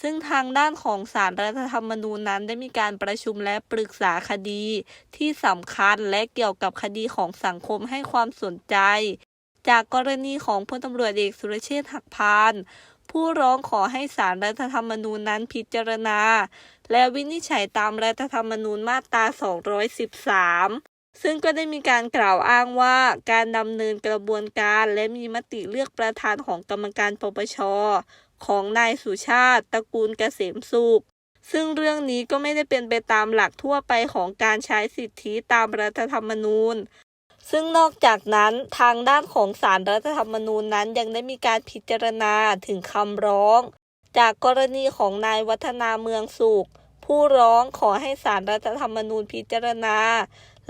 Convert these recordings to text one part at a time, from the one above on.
ซึ่งทางด้านของศาลรัฐธรรมนูญนั้นได้มีการประชุมและปรึกษาคดี ที่สำคัญและเกี่ยวกับคดีของสังคมให้ความสนใจ จากกรณีของพลตำรวจเอกสุรเชษฐ์หักพานผู้ร้องขอให้ศาลรัฐธรรมนูญนั้นพิจารณา และวินิจฉัยตามรัฐธรรมนูญมาตรา 213 ซึ่งก็ได้มีการกล่าวอ้างว่าการดำเนินกระบวนการและมีมติเลือกประธานของกรรมการปปช ของนายสุชาติตระกูลเกษมสุข ซึ่งเรื่องนี้ก็ไม่ได้เป็นไปตามหลักทั่วไปของการใช้สิทธิตามรัฐธรรมนูญ ซึ่งนอกจากนั้นทางด้านของศาลรัฐธรรมนูญนั้นยังได้มีการพิจารณาถึงคำร้อง จากกรณีของนายวัฒนาเมืองสุข ผู้ร้องขอให้ศาลรัฐธรรมนูญพิจารณา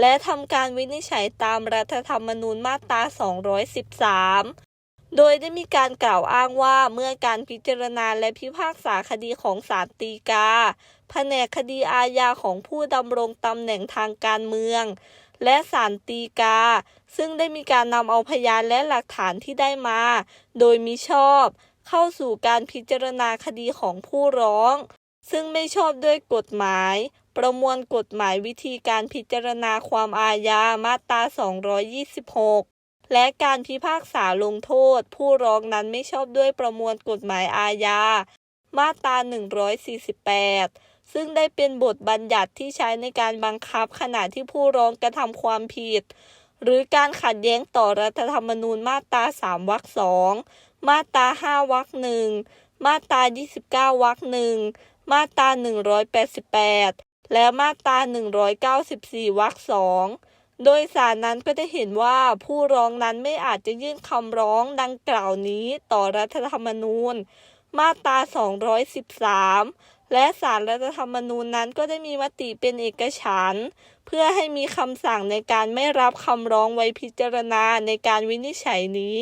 และทำการวินิจฉัยตามรัฐธรรมนูญมาตรา 213 โดยได้มีการกล่าวอ้างว่าเมื่อการพิจารณาและพิพากษาคดีของศาลฎีกา แผนกคดีอาญาของผู้ดำรงตำแหน่งทางการเมือง และศาลฎีกา ซึ่งได้มีการนำเอาพยานและหลักฐานที่ได้มา โดยมิชอบ เข้าสู่การพิจารณาคดีของผู้ร้อง ซึ่งไม่ชอบด้วยกฎหมาย ประมวลกฎหมายวิธีการพิจารณาความอาญามาตรา 226 และการพิพากษาลงโทษ ผู้ร้องนั้นไม่ชอบด้วยประมวลกฎหมายอาญา มาตรา 148 ซึ่งได้เป็นบทบัญญัติที่ใช้ในการบังคับขณะที่ผู้ร้องกระทำความผิด หรือการขัดแย้งต่อรัฐธรรมนูญมาตรา 3 วรรคสองมาตรา 5 วรรคหนึ่งมาตรา 29 วรรคหนึ่งมาตรา 188 และมาตรา 194 วรรคสอง โดยสารนั้นก็ได้เห็นว่าผู้ร้องนั้นไม่อาจจะยื่นคำร้องดังกล่าวนี้ต่อรัฐธรรมนูญ มาตรา 213 และสารรัฐธรรมนูญนั้นก็ได้มีมติเป็นเอกฉันท์เพื่อให้มีคำสั่งในการไม่รับคำร้องไว้พิจารณาในการวินิจฉัยนี้